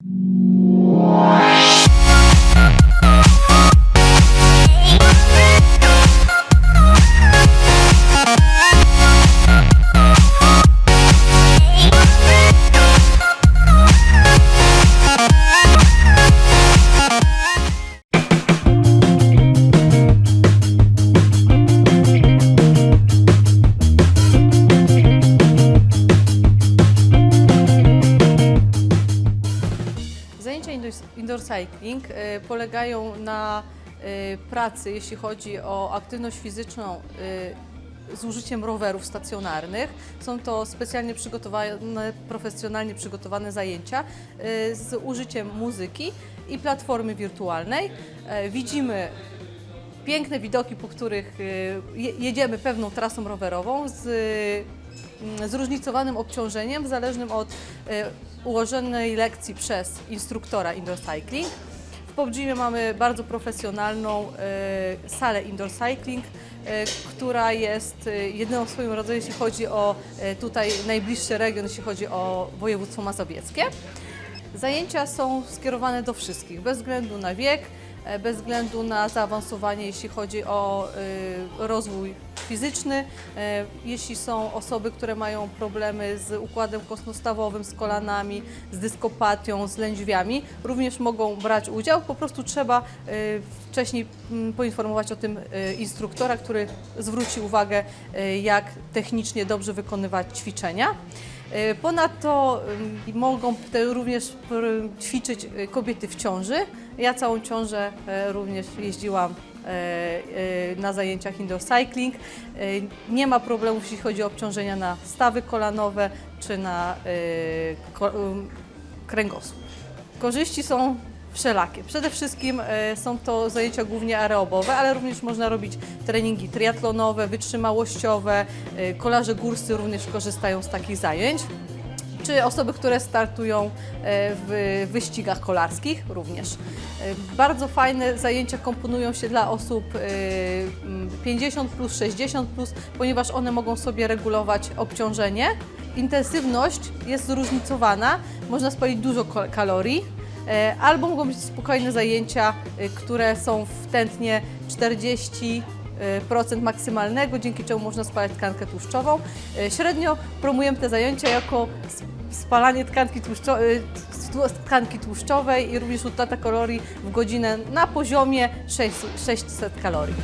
Zajęcia indoor, cycling y, polegają na y, pracy, jeśli chodzi o aktywność fizyczną y, z użyciem rowerów stacjonarnych. Są to specjalnie przygotowane, profesjonalnie przygotowane zajęcia z użyciem muzyki i platformy wirtualnej. Widzimy piękne widoki, po których je- jedziemy pewną trasą rowerową z zróżnicowanym obciążeniem, zależnym od ułożonej lekcji przez instruktora indoor cycling. W Pobrzimie mamy bardzo profesjonalną y, salę indoor cycling, y, która jest y, jedyną w swoim rodzaju, jeśli chodzi o tutaj najbliższy region, jeśli chodzi o województwo mazowieckie. Zajęcia są skierowane do wszystkich, bez względu na wiek, e, bez względu na zaawansowanie, jeśli chodzi o rozwój fizyczny. E, Jeśli są osoby, które mają problemy z układem kostno-stawowym, z kolanami, z dyskopatią, z lędźwiami, również mogą brać udział. Po prostu trzeba y, wcześniej mm, poinformować o tym y, instruktora, który zwróci uwagę, jak technicznie dobrze wykonywać ćwiczenia. E, Ponadto ym, mogą również ćwiczyć e, kobiety w ciąży. Ja całą ciążę e, również jeździłam e, e, na zajęciach indoor cycling. E, Nie ma problemów, jeśli chodzi o obciążenia na stawy kolanowe czy na e, kręgosłup. Korzyści są wszelakie. Przede wszystkim e, są to zajęcia głównie aerobowe, ale również można robić treningi triatlonowe, wytrzymałościowe. E, Kolarze górscy również korzystają z takich zajęć. Czy osoby, które startują e, w wyścigach kolarskich również. E, Bardzo fajne zajęcia komponują się dla osób e, m, 50 plus, 60 plus, ponieważ one mogą sobie regulować obciążenie. Intensywność jest zróżnicowana, można spalić dużo kalorii, E, Albo mogą być spokojne zajęcia, które są w tętnie 40 y, procent maksymalnego, dzięki czemu można spalać tkankę tłuszczową. E, Średnio promujemy te zajęcia jako spalanie tkanki, y, tkanki tłuszczowej i również utrata kalorii w godzinę na poziomie 600 600 kalorii.